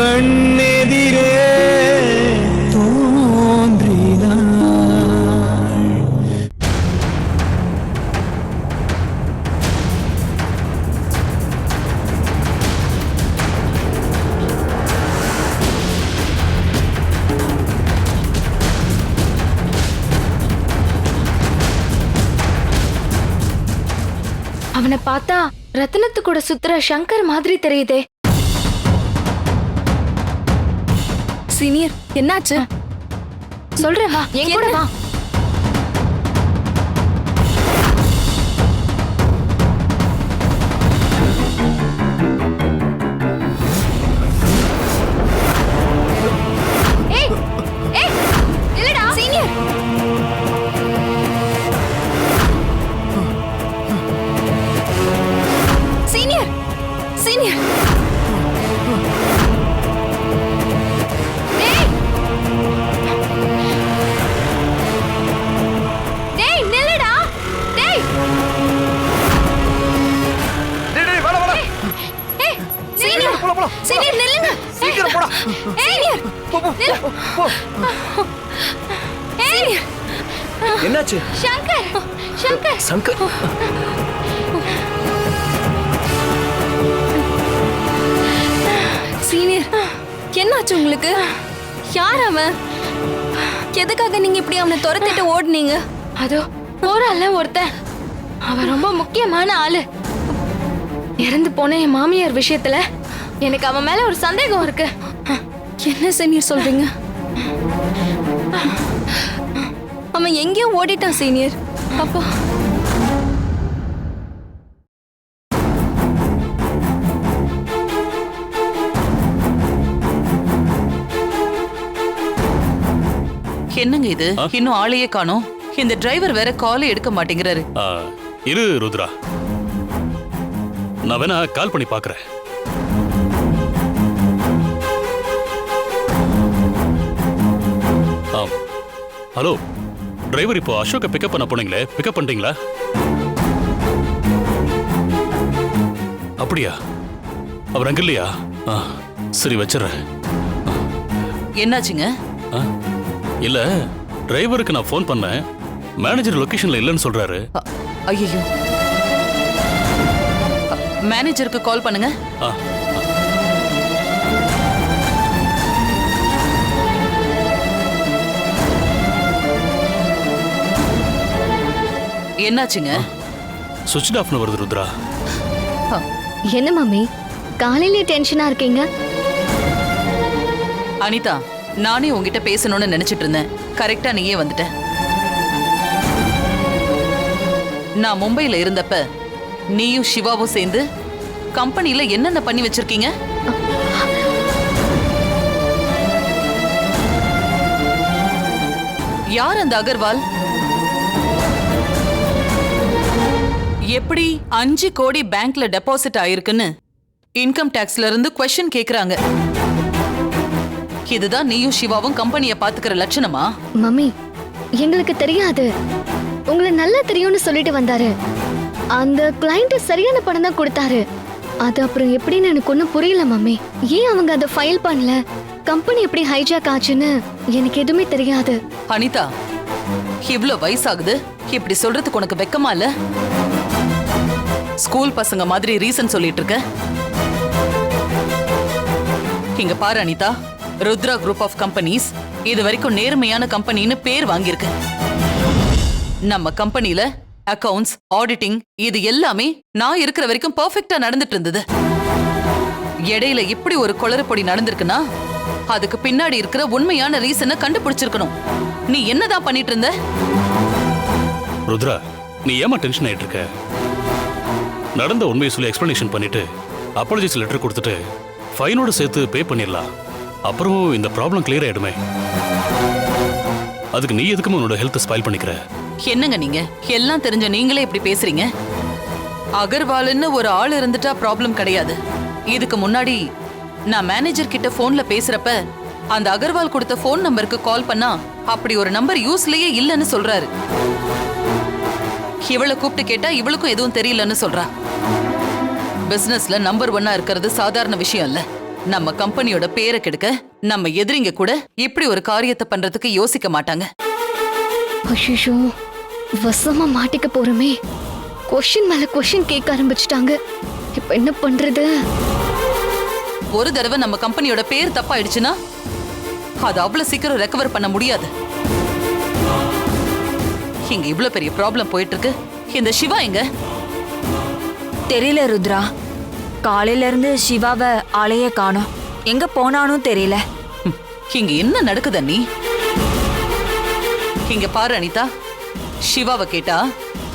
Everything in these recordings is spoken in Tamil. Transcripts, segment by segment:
கண்ணெதிரே அவனை பார்த்தா ரத்னத்து கூட சுத்துற சங்கர் மாதிரி தெரியுதே. சீனியர். என்னாச்சு? சொல்றேன் வா. என் கூட? வா. ஏய்! என்னாச்சு? சங்கர்! சங்கர்! சங்கர்? சீனியர் என்னாச்சு உங்களுக்கு? யார் அவன்? எதுக்காக நீங்க இப்படி அவனை துரத்திட்டு ஓடுனீங்க? அதோ போறான்ல ஒருத்தன். அவன் ரொம்ப முக்கியமான ஆளு. இறந்து போன என் மாமியார் விஷயத்துல எனக்கு அவன் மேல ஒரு சந்தேகம் இருக்கு. என்ன சீனியர் சொல்றீங்க? அவன் எங்கேயோ ஓடிட்டான் சீனியர் அப்போ. என்னங்க இது? இன்னும் ஆளையே காணோம். இந்த டிரைவர் வேற காலே எடுக்க மாட்டேங்கிறாரு. ஆ, இரு ருத்ரா. நான் வேணா கால் பண்ணி பார்க்கறேன் ஆம். ஹலோ. டிரைவர் இப்போ அசோக்கை பிக்கப் பண்ண போனீங்களே? பிக்கப் பண்ணிட்டீங்களா? அப்படியா? அவர் அங்க இல்லையா? சரி வச்சிடுறேன். என்னாச்சுங்க? இல்ல டிரைவருக்கு நான் ஃபோன் பண்ணேன். மேனேஜர் லொகேஷன்ல இல்லைன்னு சொல்றாரு. ஐயோ மேனேஜருக்கு கால் பண்ணுங்க. என்னாச்சுங்க? சுவிட்ச் ஆஃப்னு வருது ருத்ரா. என்ன மம்மி காலையிலே டென்ஷனா இருக்கீங்க? அனிதா நானே உங்ககிட்ட பேசணும்னு நினைச்சிட்டு இருந்தேன். கரெக்டா நீயே வந்துட்ட. நான் மும்பைல இருந்தப்ப நீயும் சிவாவும் சேர்ந்து கம்பெனில என்னென்ன பண்ணி வச்சிருக்கீங்க? யார் அந்த அகர்வால்? எப்படி அஞ்சு கோடி பேங்க்ல டெபாசிட் ஆயிருக்குன்னு இன்கம் டாக்ஸ்ல இருந்து கொஸ்டின் கேக்குறாங்க. இதுதான் நீயும் சிவாவும் கம்பெனிய பாத்துக்கிற லட்சணமா? மம்மி எங்களுக்கு தெரியாது. உங்களை நல்லா தெரியும்னு சொல்லிட்டு வந்தாரு. அந்த கிளைண்ட் சரியான பணம் தான் கொடுத்தாரு. அது அப்புறம் எப்படின்னு எனக்கு ஒன்றும் புரியல மம்மி. ஏன் அவங்க அதை ஃபைல் பண்ணல? கம்பெனி எப்படி ஹைஜாக் ஆச்சுன்னு எனக்கு எதுவுமே தெரியாது. அனிதா இவ்ளோ வயசாகுது. இப்படி சொல்றதுக்கு உனக்கு வெக்கமா இல்ல? ஸ்கூல் பசங்க மாதிரி ரீசன் சொல்லிட்டு இருக்க இங்க பாரு Anitha Rudra group of companies இது வரைக்கும் நேர்மையான கம்பெனின்னு பேர் வாங்கியிருக்கு நம்ம கம்பெனில அக்கவுண்ட்ஸ் ஆடிட்டிங் இது எல்லாமே நான் இருக்கிற வரைக்கும் பெர்ஃபெக்ட்டா நடந்துட்டு இருந்தது. இடையில இப்படி ஒரு குளறுபடி நடந்திருக்குன்னா அதுக்கு பின்னாடி இருக்கிற உண்மையான ரீசனை கண்டுபிடிச்சிருக்கணும். நீ என்னதான் பண்ணிட்டு இருந்த? ருத்ரா நீ ஏமா டென்ஷன் ஆயிட்டு இருக்க? நடந்த உண்மையை சொல்லி எக்ஸ்பிளனேஷன் பண்ணிட்டு அப்பாலஜிஸ் லெட்டர் கொடுத்துட்டு ஃபைனோட சேர்த்து பே பண்ணிடலாம். அப்புறம் இந்த ப்ராப்ளம் கிளியர் ஆயிடுமே. அதுக்கு நீ எதுக்குமே உன்னோட ஹெல்த் ஸ்பாயில் பண்ணிக்கிற? என்னங்க நீங்க? எல்லாம் தெரிஞ்ச நீங்களே இப்படி பேசுறீங்க? அகர்வால்னு ஒரு ஆள் இருந்துட்டா ப்ராப்ளம் கிடையாது. இதுக்கு முன்னாடி நான் மேனேஜர் கிட்ட போன்ல பேசுறப்ப அந்த அகர்வால் கொடுத்த ஃபோன் நம்பருக்கு கால் பண்ணா அப்படி ஒரு நம்பர் யூஸ்லயே இல்லைன்னு சொல்றாரு. இவளை கூப்பிட்டு கேட்டா இவளுக்கும் எதுவும் தெரியலன்னு சொல்றா. பிசினஸ்ல நம்பர் ஒன்னா இருக்கிறது சாதாரண விஷயம் இல்ல. நம்ம கம்பெனியோட பேரை கெடுக்க நம்ம எதிரிங்க கூட இப்படி ஒரு காரியத்தை பண்றதுக்கு யோசிக்க மாட்டாங்க. ஐயோ வசமா மாட்டிக்க போறோமே. கொஷின் மேல கொஷின் கேட்க ஆரம்பிச்சிட்டாங்க. இப்ப என்ன பண்றது? ஒரு தடவை நம்ம கம்பெனியோட பேர் தப்பாயிடுச்சுன்னா அது அவ்வளவு சீக்கிரம் ரெக்கவர் பண்ண முடியாது. இங்க இவ்ளோ பெரிய ப்ராப்ளம் போயிட்டு இருக்கு இந்த சிவா எங்க? தெரியல ருத்ரா. காலையில இருந்து சிவாவை ஆளையே காணோம். எங்க போனானும் தெரியல. இங்க என்ன நடக்குது நீ இங்க பாரு அனிதா. சிவாவை கேட்டா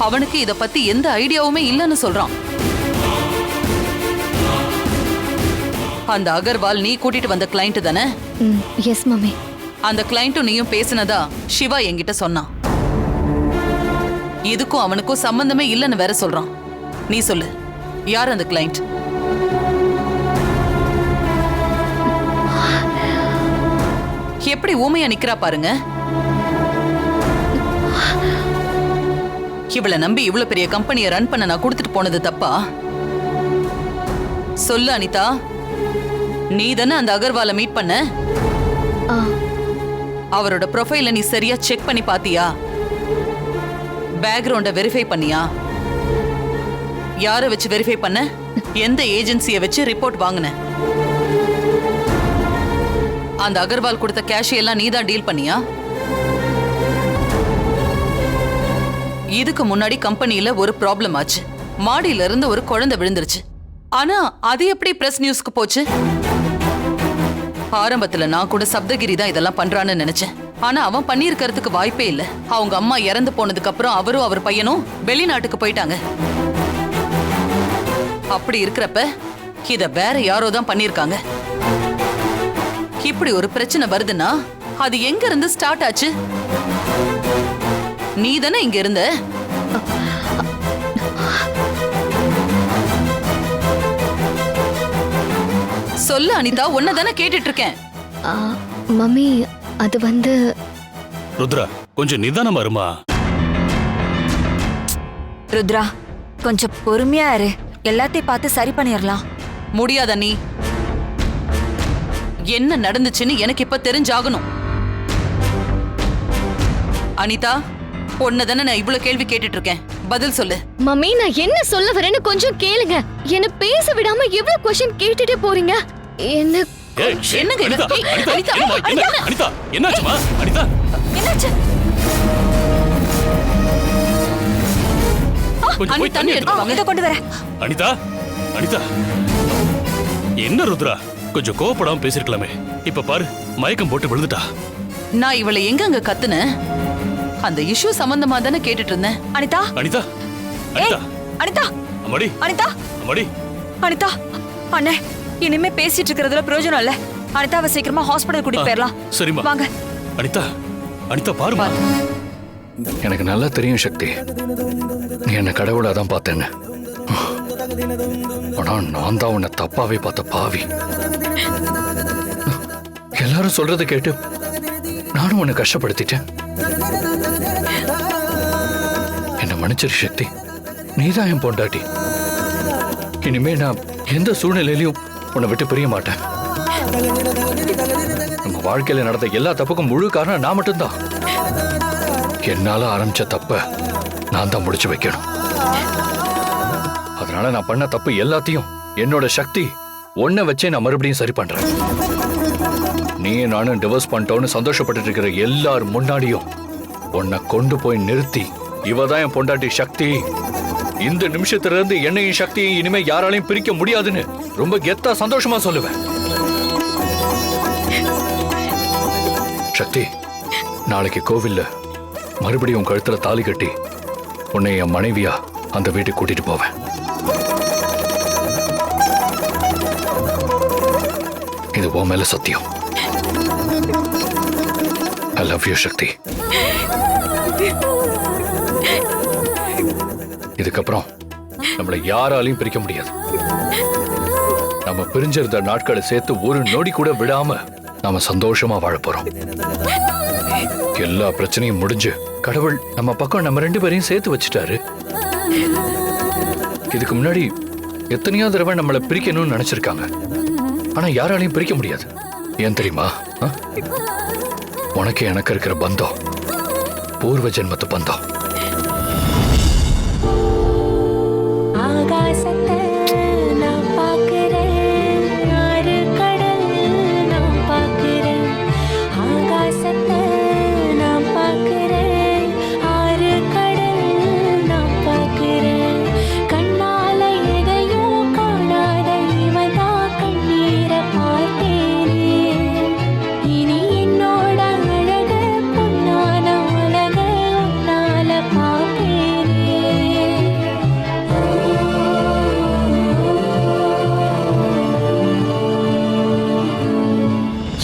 அவனுக்கு இத பத்தி எந்த ஐடியாவுமே இல்லைன்னு சொல்றான். அந்த அகர்வால் நீ கூட்டிட்டு வந்த கிளைண்ட் தானே? ம் எஸ் மம்மி. அந்த கிளைண்ட்டும் நீயும் பேசினதா சிவா என்கிட்ட சொன்னான். இதுக்கும் அவனுக்கும் சம்பந்தமே இல்லைன்னு வேற சொல்றான். நீ சொல்லு. யார் அந்த கிளைண்ட் எப்படி ஊமையா நிக்கிறா பாருங்க? இவளை நம்பி இவ்வளவு பெரிய கம்பெனியை ரன் பண்ண நான் கொடுத்துட்டு போனது தப்பா? சொல்லு அனிதா. நீ தானே அந்த அகர்வாலை மீட் பண்ண? அவரோட ப்ரொஃபைல நீ சரியா செக் பண்ணி பாத்தியா? பேக்ரவுண்டை வெரிஃபை பண்ணியா? யாரை வச்சு வெரிஃபை பண்ண? எந்த ஏஜென்சியை வச்சு ரிப்போர்ட் வாங்கின? அந்த அகர்வால் கொடுத்த கேஷ் எல்லாம் நீ தான் டீல் பண்ணியா? இதுக்கு முன்னாடி கம்பெனியில ஒரு ப்ராப்ளம் ஆச்சு. மாடியில இருந்து ஒரு குழந்தை விழுந்துருச்சு. ஆனா அது எப்படி பிரஸ் நியூஸ்க்கு போச்சு? ஆரம்பத்துல நான் கூட சப்தகிரி தான் இதெல்லாம் பண்றான்னு நினைச்சேன். ஆனா அவன் பண்ணியிருக்கிறதுக்கு வாய்ப்பே இல்ல. அவங்க அம்மா இறந்து போனதுக்கு அப்புறம் அவரும் அவர் பையனும் வெளிநாட்டுக்கு போயிட்டாங்க. அப்படி இருக்கிறப்ப இத வேற யாரோ தான் பண்ணிருக்காங்க இப்படி ஒரு பிரச்சனை வருதுன்னா அது எங்க இருந்து ஸ்டார்ட் ஆச்சு? நீ தானே இங்க இருந்த? சொல்லு அனிதா உன்னை தானே கேட்டுட்டு இருக்கேன். மம்மி அது வந்து ருத்ரா கொஞ்சம் நிதானமா இருமா? ருத்ரா கொஞ்சம் பொறுமையா இரு. எல்லாத்தையும் பார்த்து சரி பண்ணிடலாம் முடியாத நீ. என்ன நடந்துச்சுன்னு எனக்கு இப்ப தெரிஞ்சாகணும். அனிதா தானே நான் இவ்வளவு கேள்வி கேட்டுட்டு இருக்கேன் பதில் சொல்லு. மம்மி நான் என்ன சொல்ல வரேன்னு கொஞ்சம் கேளுங்க. என்ன பேச விடாம எவ்வளவு கொஸ்டின் கேட்டுட்டே போறீங்க? என்ன என்னங்க? அனிதா, அனிதா, என்ன? அனிதா, என்னாச்சும்மா? அனிதா, என்னாச்சு? கொஞ்சம் போய் தண்ணி எடுத்து கொண்டு வரேன். அனிதா அனிதா. என்ன ருத்ரா? கொஞ்சம் கோவப்படாம பேசிருக்கலாமே. இப்ப பாரு மயக்கம் போட்டு விழுந்துட்டா. நான் இவளை எங்கங்க கத்துனேன் அந்த இஷ்யூ சம்பந்தமா தானே கேட்டுட்டு இருந்தேன். அனிதா? அனிதா அனிதா. அனிதா. அம்மாடி அனிதா. அம்மாடி. அனிதா. அண்ணே. இனிமே பேசிட்டு இருக்கிறதுல பிரயோஜனம் இல்ல. அனிதாவை சீக்கிரமா ஹாஸ்பிடல் கூட்டிட்டு போயிடலாம். சரிம்மா. வாங்க. அனிதா அனிதா பாருமா எனக்கு நல்லா தெரியும் சக்தி. நீ என்ன கடவுளா தான் பார்த்தேன்னு. ஆனா நான் தான் உன்னை தப்பாவே பார்த்த பாவி. எல்லாரும் சொல்றதை கேட்டு நானும் உன்னை கஷ்டப்படுத்திட்டேன். என்ன மன்னிச்சிரு சக்தி. நீதான் என் பொண்டாட்டி. இனிமே நான் எந்த சூழ்நிலையிலையும் உன்னை விட்டு பிரிய மாட்டேன். நம்ம வாழ்க்கையில நடந்த எல்லா தப்புக்கும் முழு காரணம் நான் மட்டும்தான். என்னால ஆரம்பிச்ச தப்ப நான் தான் முடிச்சு வைக்கணும். அதனால நான் பண்ண தப்பு எல்லாத்தையும் என்னோட சக்தி ஒன்ன வச்சே நான் மறுபடியும் சரி பண்றேன். நீ நானும் டிவோர்ஸ் பண்ணிட்டோன்னு சந்தோஷப்பட்டு இருக்கிற எல்லார் முன்னாடியும் உன்னை கொண்டு போய் நிறுத்தி இவ தான் என் பொண்டாட்டி சக்தி. இந்த நிமிஷத்துல இருந்து என்னையும் சக்தியும் இனிமே யாராலையும் பிரிக்க முடியாதுன்னு ரொம்ப கெத்தா சந்தோஷமா சொல்லுவேன் சக்தி நாளைக்கு கோவில்ல மறுபடியும் உன் கழுத்துல தாலி கட்டி உன்னை என் மனைவியா அந்த வீட்டுக்கு கூட்டிட்டு போவேன். இது உன் மேல சத்தியம். I love you Sakthi. இதுக்கப்புறம் நம்மளை யாராலையும் பிரிக்க முடியாது. நம்ம பிரிஞ்சிருந்த நாட்களை சேர்த்து ஒரு நொடி கூட விடாம நாம சந்தோஷமா வாழ போறோம். எல்லா பிரச்சனையும் முடிஞ்சு கடவுள் நம்ம பக்கம் நம்ம ரெண்டு பேரையும் சேர்த்து வச்சுட்டாரு. இதுக்கு முன்னாடி எத்தனையோ தடவை நம்மளை பிரிக்கணும்னு நினைச்சிருக்காங்க. ஆனா யாராலையும் பிரிக்க முடியாது. ஏன் தெரியுமா? உனக்கு எனக்கு இருக்கிற பந்தம் பூர்வ ஜென்மத்து பந்தம்.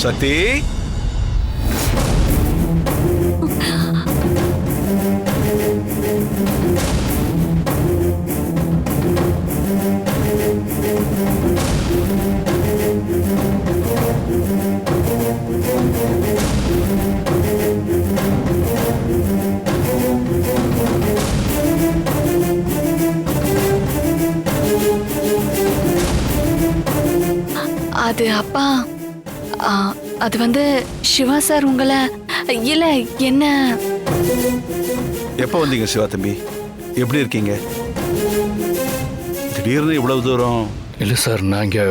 சக்தி. அது அப்பா. அது வந்து சிவா சார் உங்களை இல்ல என்ன? எப்போ வந்தீங்க சிவா தம்பி? எப்படி இருக்கீங்க? திடீர்னு இவ்வளவு தூரம். இல்ல சார் நான் இங்க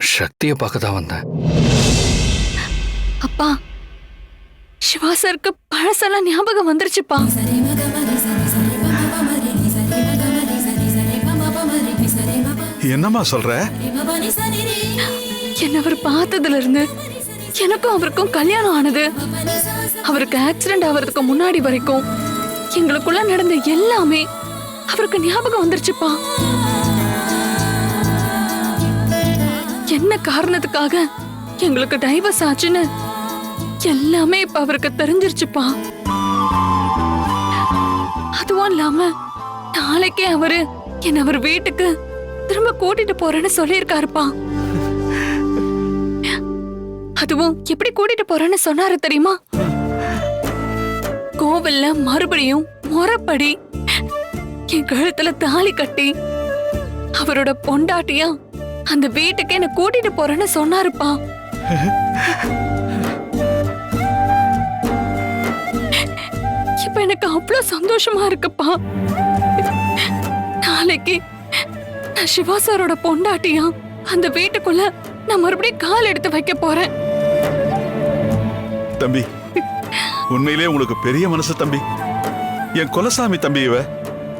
சக்தியை பார்க்க தான் வந்தேன். அப்பா சிவா சாருக்கு பழசெல்லாம் ஞாபகம் வந்துருச்சுப்பா. என்னம்மா சொல்ற? என்ன அவர் பார்த்ததுல இருந்து எனக்கும் அவருக்கும் கல்யாணம் ஆனது. அவருக்கு ஆக்சிடென்ட் ஆகிறதுக்கு முன்னாடி வரைக்கும் எங்களுக்குள்ள நடந்த எல்லாமே அவருக்கு ஞாபகம் வந்துருச்சுப்பா. என்ன காரணத்துக்காக எங்களுக்கு டைவர்ஸ் ஆச்சுன்னு எல்லாமே இப்ப அவருக்கு தெரிஞ்சிருச்சுப்பா. அதுவும் இல்லாம நாளைக்கே அவரு என்ன அவர் வீட்டுக்கு திரும்ப கூட்டிட்டு போறேன்னு சொல்லியிருக்காருப்பா. அதுவும் எப்படி கூட்டிட்டு போறேன்னு சொன்னாரு தெரியுமா? கோவில்ல மறுபடியும் முறப்படி என் கழுத்துல தாலி கட்டி அவரோட பொண்டாட்டியா அந்த வீட்டுக்கு என்ன கூட்டிட்டு போறேன்னு சொன்னாருப்பா. இப்ப எனக்கு அவ்வளவு சந்தோஷமா இருக்குப்பா. நாளைக்கு நான் சிவா சாரோட பொண்டாட்டியா அந்த வீட்டுக்குள்ள நான் மறுபடியும் கால் எடுத்து வைக்க போறேன். தம்பி. உண்மையிலே உங்களுக்கு பெரிய மனசு தம்பி. என் குலசாமி தம்பி இவ.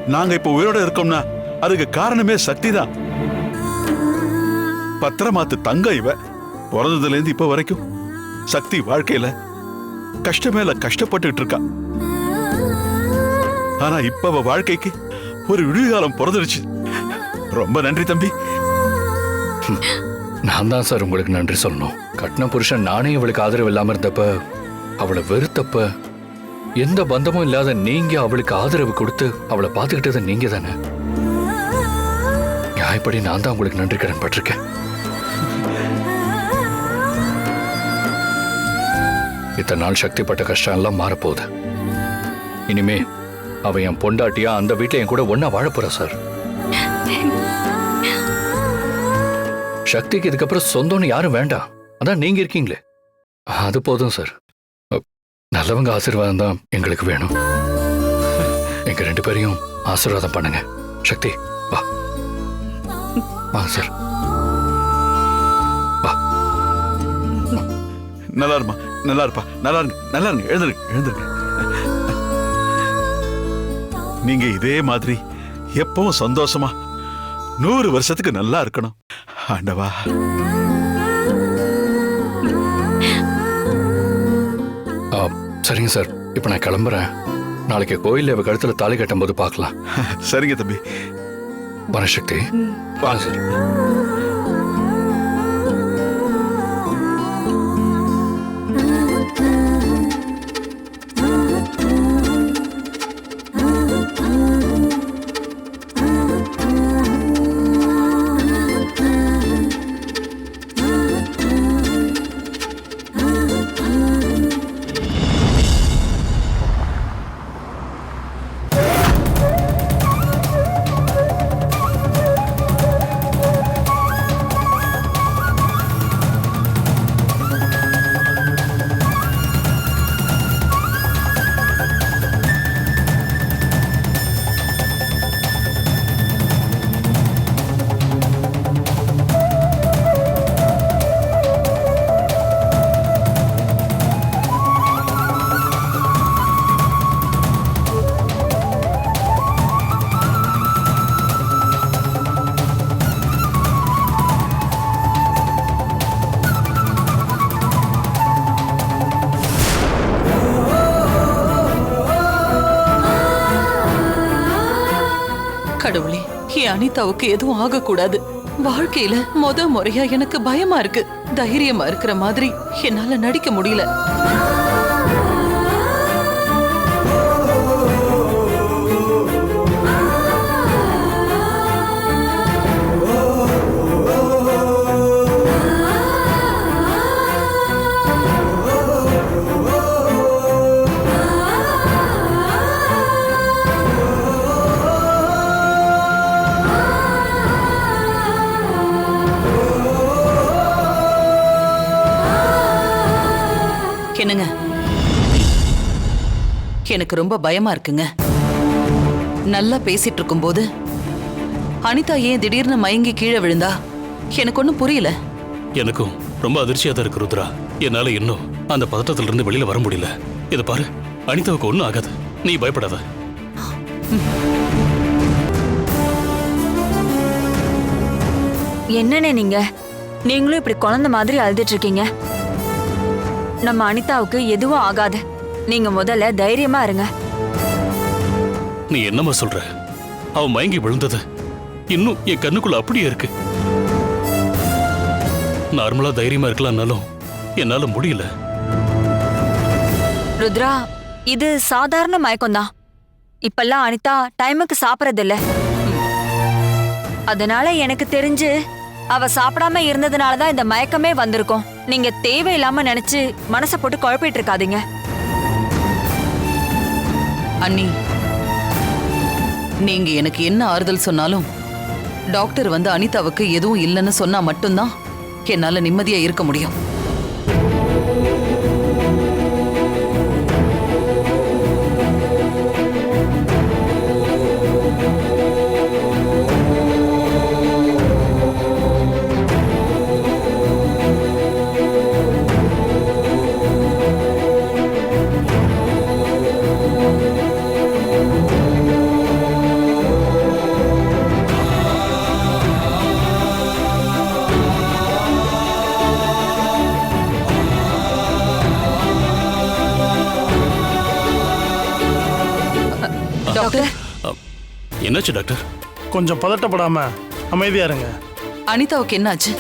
நாங்க இப்ப உயிரோட இருக்கோம்னா அதுக்கு காரணமே சக்தி தான் பத்திரமாத்து தங்க இவ. பிறந்ததுல இருந்து இப்ப வரைக்கும் சக்தி வாழ்க்கையில கஷ்டமேல கஷ்டப்பட்டுட்டு இருக்கா. ஆனா இப்ப அவ வாழ்க்கைக்கு ஒரு விடுகாலம் பிறந்துருச்சு. ரொம்ப நன்றி தம்பி. நான் தான் சார் உங்களுக்கு நன்றி சொல்லணும். கட்டின புருஷன் நானே இவளுக்கு ஆதரவு இல்லாம இருந்தப்ப அவளை வெறுத்தப்ப எந்த பந்தமும் இல்லாத நீங்க அவளுக்கு ஆதரவு கொடுத்து அவளை பார்த்துக்கிட்டது நீங்க தானே? நியாயப்படி நான் தான் உங்களுக்கு நன்றி கடன் பட்டிருக்கேன். இத்தனை நாள் சக்திப்பட்ட கஷ்டம் எல்லாம் மாறப்போகுது. இனிமே அவ என் பொண்டாட்டியா அந்த வீட்டில் என் கூட ஒன்னா வாழப்போறா சார். சக்திக்கு இதுக்கப்புறம் சொந்தம்னு யாரும் வேண்டாம். அதான் நீங்க இருக்கீங்களே. அது போதும் சார். நல்லவங்க ஆசீர்வாதம் தான் எங்களுக்கு வேணும். எங்க ரெண்டு பேரையும் ஆசீர்வாதம் பண்ணுங்க. சக்தி வா. வா சார். வா. நல்லா இருமா நல்லா இருப்பா. நல்லா இருங்க நல்லா இருங்க. எழுந்துருங்க எழுந்துருங்க. நீங்க இதே மாதிரி எப்பவும் சந்தோஷமா நூறு வருஷத்துக்கு நல்லா இருக்கணும். ஆண்டவா. ஆ, சரிங்க சார். இப்போ நான் கிளம்புறேன். நாளைக்கு கோயில்ல இவ கழுத்துல தாலி கட்டும்போது பார்க்கலாம். சரிங்க தம்பி. வரேன் சக்தி. வா சார். என் அனிதாவுக்கு எதுவும் ஆகக்கூடாது. வாழ்க்கையில முத முறையா எனக்கு பயமா இருக்கு. தைரியமா இருக்கிற மாதிரி என்னால நடிக்க முடியல. எனக்கு ரொம்ப பயமா இருக்குங்க. நல்லா பேசிட்டு இருக்கும்போது அனிதா ஏன் திடீர்னு மயங்கி கீழே விழுந்தா? எனக்கு ஒன்றும் புரியல. எனக்கும் ரொம்ப அதிர்ச்சியா தான் இருக்கு ருத்ரா. என்னால இன்னும் அந்த பதட்டத்துல இருந்து வெளியில வர முடியல. இதை பாரு அனிதாவுக்கு ஒன்றும் ஆகாது. நீ பயப்படாத. என்னண்ணே நீங்க? நீங்களும் இப்படி குழந்தை மாதிரி அழுதுட்டு இருக்கீங்க. நம்ம அனிதாவுக்கு எதுவும் ஆகாது. நீங்க முதல்ல தைரியமா இருங்க. நீ என்னம்மா சொல்ற? அவ மயங்கி விழுந்தது. இன்னும் என் கண்ணுக்குள்ள அப்படியே இருக்கு. நார்மலா தைரியமா இருக்கலாம்னாலும் என்னால முடியல. ருத்ரா இது சாதாரண மயக்கம்தான். இப்பெல்லாம் அனிதா டைமுக்கு சாப்பிடறது இல்ல அதனால எனக்கு தெரிஞ்சு அவ சாப்பிடாம இருந்ததுனால தான் இந்த மயக்கமே வந்திருக்கும். நீங்க தேவையில்லாம நினைச்சு மனசை போட்டு குழப்பிட்டு இருக்காதீங்க. அண்ணி நீங்க எனக்கு என்ன ஆறுதல் சொன்னாலும் டாக்டர் வந்து அனிதாவுக்கு எதுவும் இல்லைன்னு சொன்னா மட்டும்தான் என்னால நிம்மதியா இருக்க முடியும். என்னாச்சு டாக்டர்? கொஞ்சம் பதட்டப்படாம அமைதியா இருங்க. அனிதாவுக்கு என்னாச்சு?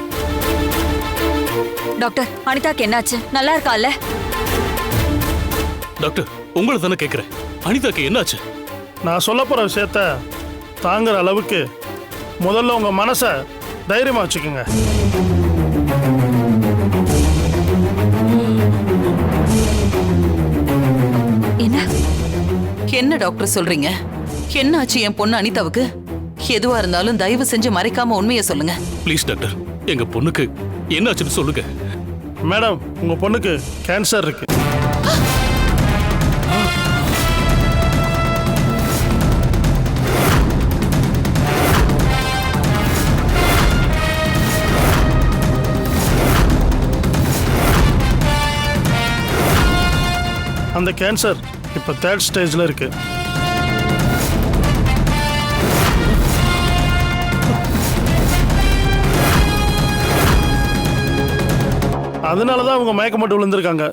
டாக்டர் அனிதாக்கு என்னாச்சு? நல்லா இருக்கால்ல? டாக்டர் உங்களை தானே கேட்கிறேன் அனிதாக்கு என்னாச்சு? நான் சொல்ல போற விஷயத்த தாங்குற அளவுக்கு முதல்ல உங்க மனசை தைரியமா வச்சுக்கோங்க. என்ன? என்ன டாக்டர் சொல்றீங்க? என்னாச்சு என் பொண்ணு அனிதாவுக்கு? எதுவா இருந்தாலும் தயவு செஞ்சு மறைக்காம உண்மையை சொல்லுங்க. Please doctor. எங்க பொண்ணுக்கு என்னாச்சுன்னு சொல்லுங்க. மேடம் உங்க பொண்ணுக்கு கேன்சர் இருக்கு. அந்த கேன்சர் இப்போ தேர்ட் ஸ்டேஜில் இருக்கு. அதனால தான் அவங்க மயக்கம் மட்டும் விழுந்திருக்காங்க.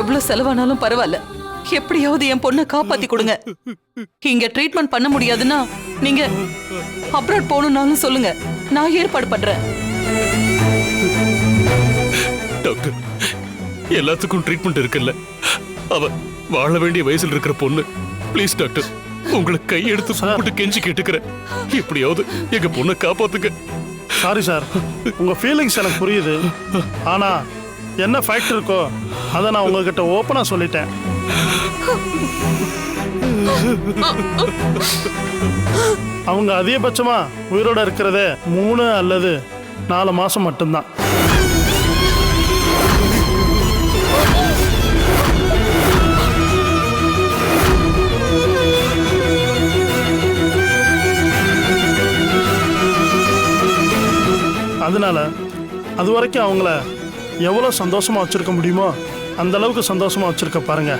எவ்வளவு செலவானாலும் பரவாயில்ல. எப்படியாவது என் பொண்ணை காப்பாத்தி கொடுங்க. இங்க ட்ரீட்மெண்ட் பண்ண முடியாதுன்னா நீங்க அப்ராட் போகணும்னாலும் சொல்லுங்க. நான் ஏற்பாடு பண்றேன். டாக்டர் எல்லாத்துக்கும் ட்ரீட்மெண்ட் இருக்குல்ல. அவ வாழ வேண்டிய வயசுல இருக்கிற பொண்ணு. Please doctor. உங்களை கையெடுத்து கூப்பிட்டு கெஞ்சி கேட்டுக்கிறேன். எப்படியாவது எங்க பொண்ணை காப்பாத்துங்க. சாரி சார் உங்க ஃபீலிங்ஸ் எனக்கு புரியுது. ஆனா என்ன ஃபேக்ட் இருக்கோ அதை நான் உங்ககிட்ட ஓப்பனா சொல்லிட்டேன். அவங்க அதிகபட்சமா உயிரோட இருக்கிறதே மூணு அல்லது நாலு மாசம் மட்டும்தான். அதனால அது வரைக்கும் அவங்கள எவ்வளோ சந்தோஷமாக வச்சிருக்க முடியுமோ அந்த அளவுக்கு சந்தோஷமாக வச்சுருக்க பாருங்க.